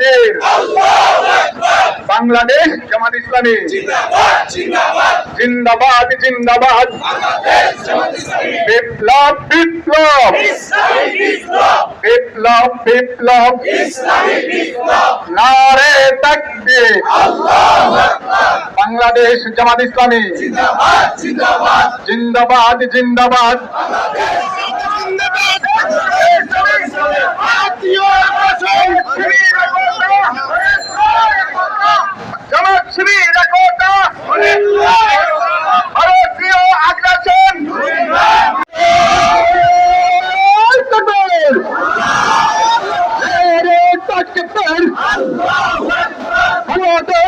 তাকবীর বাংলাদেশ জামাত ইসলামী জিন্দাবাদ জিন্দাবাদ বিপ্লব বিপ্লব বিপ্লব বিপ্লব নারে তাকবীর বাংলাদেশ জামাত ইসলামী জিন্দাবাদ জিন্দাবাদ জামাত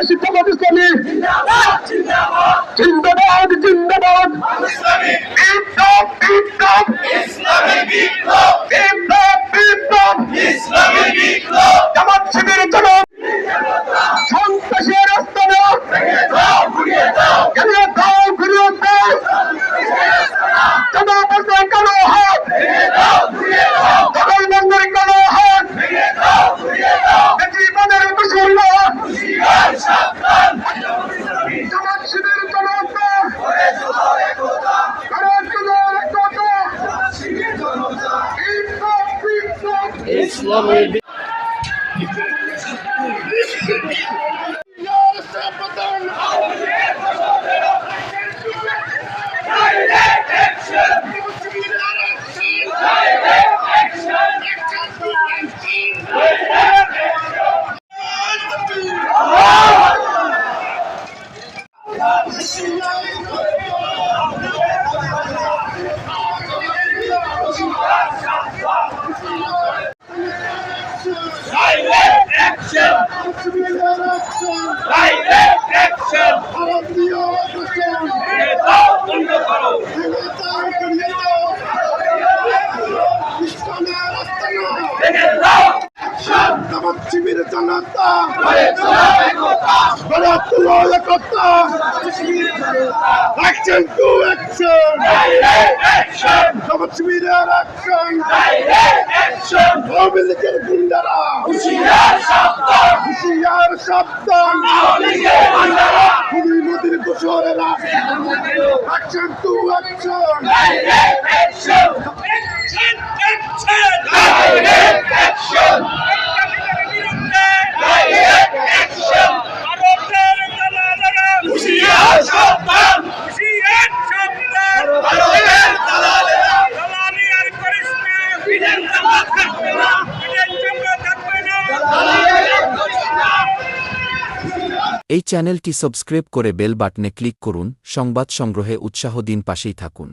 জামাত ইসলামী। জিন্দাবাদ জিন্দাবাদ। বিপ্লব শিবির জনতা গড়ে তোলো একতা অ্যাকশন টু অ্যাকশন! জামাত শিবিরের অ্যাকশন লীগের গুন্ডারা হুশিয়ার শব্দ হুশিয়ার শব্দ খুবই মোদির কুশোরেরা অ্যাকশন টু অ্যাকশন এই চ্যানেলটি সাবস্ক্রাইব করে বেল বাটনে ক্লিক করুন সংবাদ সংগ্রহে উৎসাহ দিন পাশেই থাকুন।